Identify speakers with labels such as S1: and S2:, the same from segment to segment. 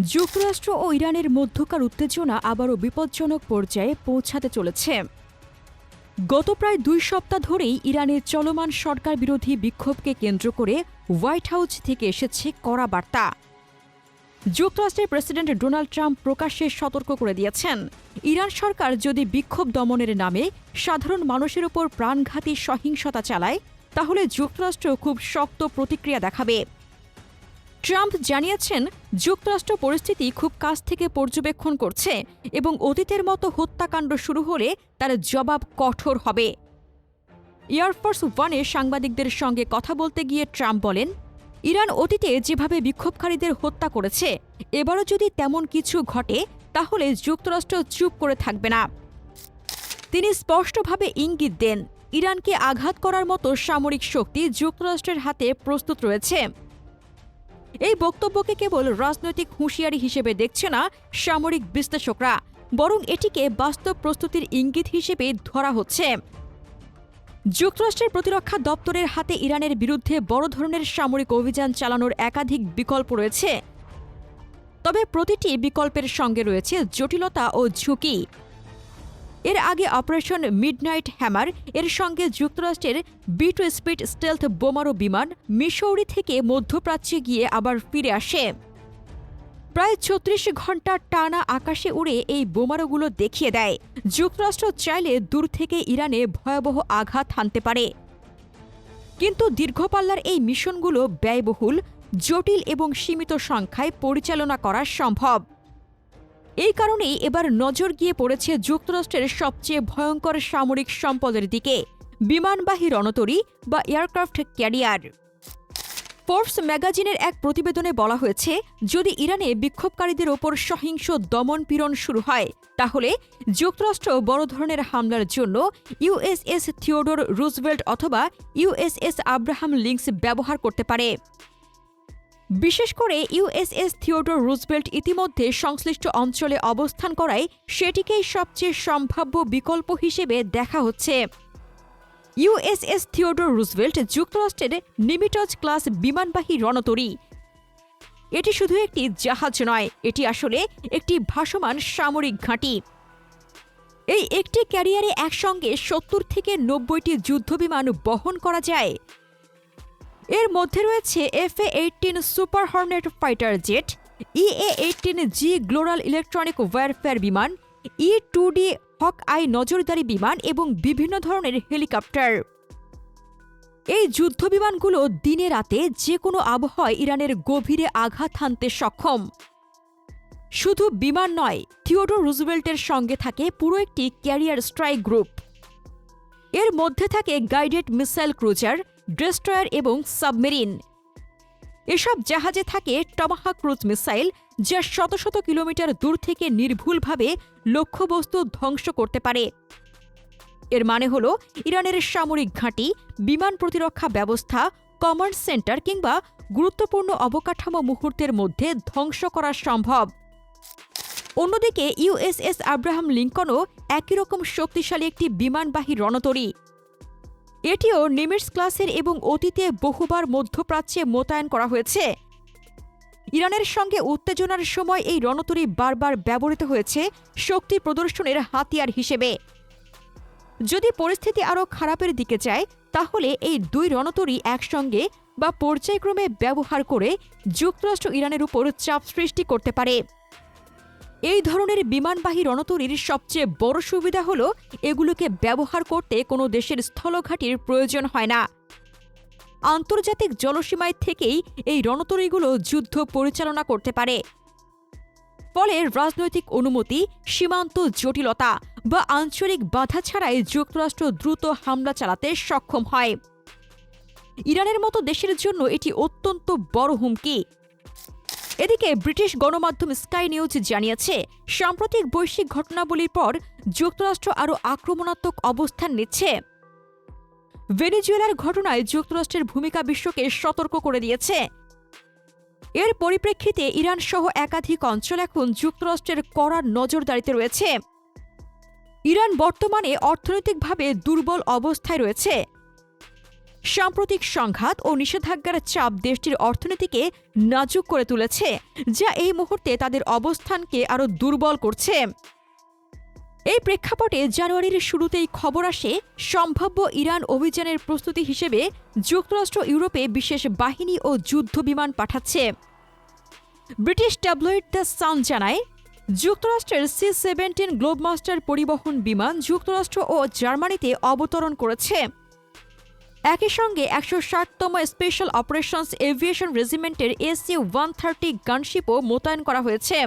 S1: যুক্তরাষ্ট্র ও ইরানের মধ্যকার উত্তেজনা আবারও বিপজ্জনক পর্যায়ে পৌঁছাতে চলেছে। গত প্রায় দুই সপ্তাহ ধরেই ইরানের চলমান সরকার বিরোধী বিক্ষোভকে কেন্দ্র করে হোয়াইট হাউস থেকে এসেছে কড়া বার্তা। যুক্তরাষ্ট্রের প্রেসিডেন্ট ডোনাল্ড ট্রাম্প প্রকাশ্যে সতর্ক করে দিয়েছেন। ইরান সরকার যদি বিক্ষোভ দমনের নামে সাধারণ মানুষের ওপর প্রাণঘাতী সহিংসতা চালায়, তাহলে যুক্তরাষ্ট্র খুব শক্ত প্রতিক্রিয়া দেখাবে। ট্রাম্প জানিয়েছেন, যুক্তরাষ্ট্র পরিস্থিতি খুব কাছ থেকে পর্যবেক্ষণ করছে এবং অতীতের মতো হত্যাকাণ্ড শুরু হলে তার জবাব কঠোর হবে। এয়ারফোর্স ওয়ানে সাংবাদিকদের সঙ্গে কথা বলতে গিয়ে ট্রাম্প বলেন, ইরান অতীতে যেভাবে বিক্ষোভকারীদের হত্যা করেছে, এবারও যদি তেমন কিছু ঘটে, তাহলে যুক্তরাষ্ট্র চুপ করে থাকবে না। তিনি স্পষ্টভাবে ইঙ্গিত দেন, ইরানকে আঘাত করার মতো সামরিক শক্তি যুক্তরাষ্ট্রের হাতে প্রস্তুত রয়েছে। এই বক্তব্যকে কেবল রাজনৈতিক হুঁশিয়ারি হিসেবে দেখছে না সামরিক বিশ্লেষকরা, বরং এটিকে বাস্তব প্রস্তুতির ইঙ্গিত হিসেবে ধরা হচ্ছে। যুক্তরাষ্ট্রের প্রতিরক্ষা দপ্তরের হাতে ইরানের বিরুদ্ধে বড় ধরনের সামরিক অভিযান চালানোর একাধিক বিকল্প রয়েছে। তবে প্রতিটি বিকল্পের সঙ্গে রয়েছে জটিলতা ও ঝুঁকি। এর আগে অপারেশন মিডনাইট হ্যামার, এর সঙ্গে যুক্তরাষ্ট্রের বি টু স্পিড স্টেলথ বোমারো বিমান মিসৌরি থেকে মধ্যপ্রাচ্যে গিয়ে আবার ফিরে আসে। প্রায় ছত্রিশ ঘণ্টা টানা আকাশে উড়ে এই বোমারোগুলো দেখিয়ে দেয়। যুক্তরাষ্ট্র চাইলে দূর থেকে ইরানে ভয়াবহ আঘাত হানতে পারে। কিন্তু দীর্ঘপাল্লার এই মিশনগুলো ব্যয়বহুল, জটিল এবং সীমিত সংখ্যায় পরিচালনা করা সম্ভব। এই কারণেই এবার নজর গিয়ে পড়েছে যুক্তরাষ্ট্রের সবচেয়ে ভয়ঙ্কর সামরিক সম্পদের দিকে, বিমানবাহী রণতরী বা এয়ারক্রাফট ক্যারিয়ার। ফোর্বস ম্যাগাজিনের এক প্রতিবেদনে বলা হয়েছে, যদি ইরানে বিক্ষোভকারীদের ওপর সহিংস দমন পীড়ন শুরু হয়, তাহলে যুক্তরাষ্ট্র বড় ধরনের হামলার জন্য ইউএসএস থিওডোর রুজভেল্ট অথবা ইউএসএস আব্রাহাম লিঙ্কস ব্যবহার করতে পারে। বিশেষ করে ইউএসএস থিওডোর রুজবেল্ট ইতিমধ্যে সংশ্লিষ্ট অঞ্চলে অবস্থান করায় সেটিকেই সবচেয়ে সম্ভাব্য বিকল্প হিসেবে দেখা হচ্ছে। ইউএসএস থিওডোর রুজভেল্ট যুক্তরাষ্ট্রের নিমিটজ ক্লাস বিমানবাহী রণতরী। এটি শুধু একটি জাহাজ নয়, এটি আসলে একটি ভাসমান সামরিক ঘাঁটি। এই একটি ক্যারিয়ারে একসঙ্গে সত্তর থেকে নব্বইটি যুদ্ধবিমান বহন করা যায়। এর মধ্যে রয়েছে F A eighteen super hornet fighter jet EA eighteen G growler electronic warfare বিমান E two D Haque I নজরদারি বিমান এবং বিভিন্ন ধরনের হেলিকপ্টার। এই যুদ্ধ বিমানগুলো দিনে রাতে যে কোনো আবহাওয়ায় ইরানের গভীরে আঘাত হানতে সক্ষম। শুধু বিমান নয়, থিওডোর রুজভেল্টের সঙ্গে থাকে পুরো একটি ক্যারিয়ার স্ট্রাইক গ্রুপ। এর মধ্যে থাকে গাইডেড মিসাইল ক্রুজার ডেস্ট্রয়ার এবং সাবমেরিন এসব জাহাজে থাকে টমাহা ক্রুজ মিসাইল যা শত শত কিলোমিটার দূর থেকে নির্ভুলভাবে লক্ষ্যবস্তু ধ্বংস করতে পারে। এর মানে হল, ইরানের সামরিক ঘাঁটি, বিমান প্রতিরক্ষা ব্যবস্থা কমান্ড সেন্টার কিংবা গুরুত্বপূর্ণ অবকাঠামো মুহূর্তের মধ্যে ধ্বংস করা সম্ভব। অন্যদিকে ইউএসএস আব্রাহাম লিঙ্কনও একই রকম শক্তিশালী একটি বিমানবাহী রণতরী। এটিও নিমিটস ক্লাসের এবং অতীতে বহুবার মধ্যপ্রাচ্যে মোতায়েন করা হয়েছে। ইরানের সঙ্গে উত্তেজনার সময় এই রণতরী বারবার ব্যবহৃত হয়েছে শক্তি প্রদর্শনের হাতিয়ার হিসেবে। যদি পরিস্থিতি আরও খারাপের দিকে যায়, তাহলে এই দুই রণতরী একসঙ্গে বা পর্যায়ক্রমে ব্যবহার করে যুক্তরাষ্ট্র ইরানের উপর চাপ সৃষ্টি করতে পারে। এই ধরনের বিমানবাহী রণতরীর সবচেয়ে বড় সুবিধা হল এগুলোকে ব্যবহার করতে কোনো দেশের স্থলঘাটির প্রয়োজন হয় না। আন্তর্জাতিক জলসীমায় থেকেই এই রণতরীগুলো যুদ্ধ পরিচালনা করতে পারে। ফলে রাজনৈতিক অনুমতি, সীমান্ত জটিলতা বা আঞ্চলিক বাধা ছাড়াই যুক্তরাষ্ট্র দ্রুত হামলা চালাতে সক্ষম হয়। ইরানের মতো দেশের জন্য এটি অত্যন্ত বড় হুমকি। এদিকে ব্রিটিশ গণমাধ্যম স্কাই নিউজ জানিয়েছে, সাম্প্রতিক বৈশ্বিক ঘটনাবলীর পর যুক্তরাষ্ট্র আরও আক্রমণাত্মক অবস্থান নিচ্ছে। ভেনেজুয়েলার ঘটনায় যুক্তরাষ্ট্রের ভূমিকা বিশ্বকে সতর্ক করে দিয়েছে। এর পরিপ্রেক্ষিতে ইরান সহ একাধিক অঞ্চল এখন যুক্তরাষ্ট্রের কড়া নজরদারিতে রয়েছে। ইরান বর্তমানে অর্থনৈতিকভাবে দুর্বল অবস্থায় রয়েছে। সাম্প্রতিক সংঘাত ও নিষেধাজ্ঞার চাপ দেশটির অর্থনীতিকে নাজুক করে তুলেছে, যা এই মুহূর্তে তাদের অবস্থানকে আরও দুর্বল করছে। এই প্রেক্ষাপটে জানুয়ারির শুরুতেই খবর আসে, সম্ভাব্য ইরান অভিযানের প্রস্তুতি হিসেবে যুক্তরাষ্ট্র ইউরোপে বিশেষ বাহিনী ও যুদ্ধ বিমান পাঠাচ্ছে। ব্রিটিশ ট্যাবলয়েড দ্য সান জানায়, যুক্তরাষ্ট্রের সি সেভেন্টিন গ্লোবমাস্টার পরিবহন বিমান যুক্তরাষ্ট্র ও জার্মানিতে অবতরণ করেছে। একই সঙ্গে একশো ষাটতম স্পেশাল অপারেশনস এভিয়েশন রেজিমেন্টের এসি ওয়ান থার্টি গানশিপও মোতায়েন করা হয়েছে।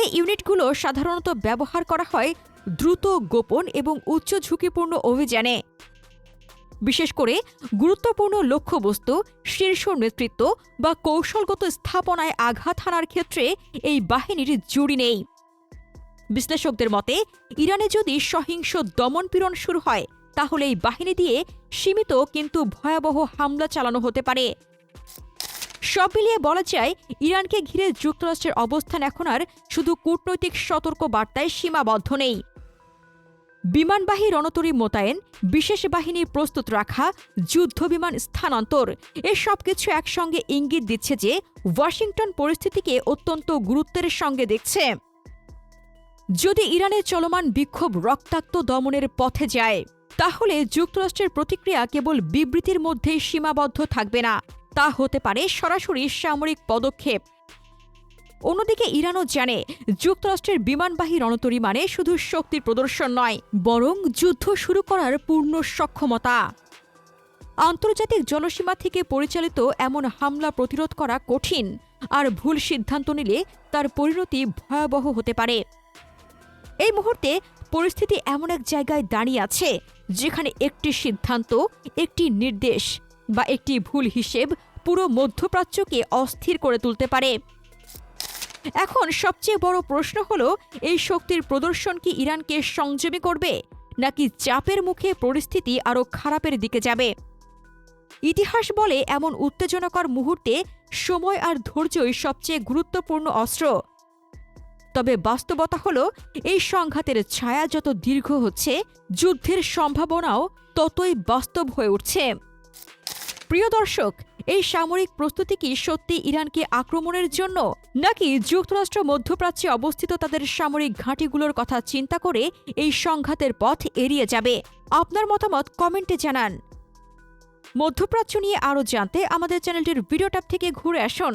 S1: এই ইউনিটগুলো সাধারণত ব্যবহার করা হয় দ্রুত গোপন এবং উচ্চ ঝুঁকিপূর্ণ অভিযানে। বিশেষ করে গুরুত্বপূর্ণ লক্ষ্যবস্তু, শীর্ষ নেতৃত্ব বা কৌশলগত স্থাপনায় আঘাত হানার ক্ষেত্রে এই বাহিনীর জুড়ি নেই। বিশ্লেষকদের মতে, ইরানে যদি সহিংস দমনপীড়ন শুরু হয় তাহলে এই বাহিনী দিয়ে সীমিত কিন্তু ভয়াবহ হামলা চালানো হতে পারে। সব মিলিয়ে বলা যায়, ইরানকে ঘিরে যুক্তরাষ্ট্রের অবস্থান এখন আর শুধু কূটনৈতিক সতর্ক বার্তায় সীমাবদ্ধ নেই। বিমানবাহী রণতরী মোতায়েন, বিশেষ বাহিনী প্রস্তুত রাখা, যুদ্ধ বিমান স্থানান্তর, এসব কিছু একসঙ্গে ইঙ্গিত দিচ্ছে যে ওয়াশিংটন পরিস্থিতিকে অত্যন্ত গুরুত্বের সঙ্গে দেখছে। যদি ইরানের চলমান বিক্ষোভ রক্তাক্ত দমনের পথে যায় তাহলে যুক্তরাষ্ট্রের প্রতিক্রিয়া কেবল বিবৃতির মধ্যেই সীমাবদ্ধ থাকবে না। তা হতে পারে সরাসরি সামরিক পদক্ষেপ। অন্যদিকে ইরানও জানে, যুক্তরাষ্ট্রের বিমানবাহী রণতরী মানে শুধু শক্তির প্রদর্শন নয়, বরং যুদ্ধ শুরু করার পূর্ণ সক্ষমতা। আন্তর্জাতিক জনসীমা থেকে পরিচালিত এমন হামলা প্রতিরোধ করা কঠিন, আর ভুল সিদ্ধান্ত নিলে তার পরিণতি ভয়াবহ হতে পারে। এই মুহূর্তে পরিস্থিতি এমন এক জায়গায় দাঁড়িয়ে আছে যেখানে একটি সিদ্ধান্ত, একটি নির্দেশ বা একটি ভুল হিসেব পুরো মধ্যপ্রাচ্যকে অস্থির করে তুলতে পারে। এখন সবচেয়ে বড় প্রশ্ন হলো, এই শক্তির প্রদর্শন কি ইরানকে সংযমী করবে, নাকি চাপের মুখে পরিস্থিতি আরও খারাপের দিকে যাবে? ইতিহাস বলে এমন উত্তেজনাকর মুহূর্তে সময় আর ধৈর্যই সবচেয়ে গুরুত্বপূর্ণ অস্ত্র। তবে বাস্তবতা হল, এই সংঘাতের ছায়া যত দীর্ঘ হচ্ছে, যুদ্ধের সম্ভাবনাও ততই বাস্তব হয়ে উঠছে। প্রিয় দর্শক, এই সামরিক প্রস্তুতি কি সত্যি ইরানকে আক্রমণের জন্য, নাকি যুক্তরাষ্ট্র মধ্যপ্রাচ্যে অবস্থিত তাদের সামরিক ঘাঁটিগুলোর কথা চিন্তা করে এই সংঘাতের পথ এড়িয়ে যাবে? আপনার মতামত কমেন্টে জানান। মধ্যপ্রাচ্য নিয়ে আরও জানতে আমাদের চ্যানেলটির ভিডিও ট্যাব থেকে ঘুরে আসুন।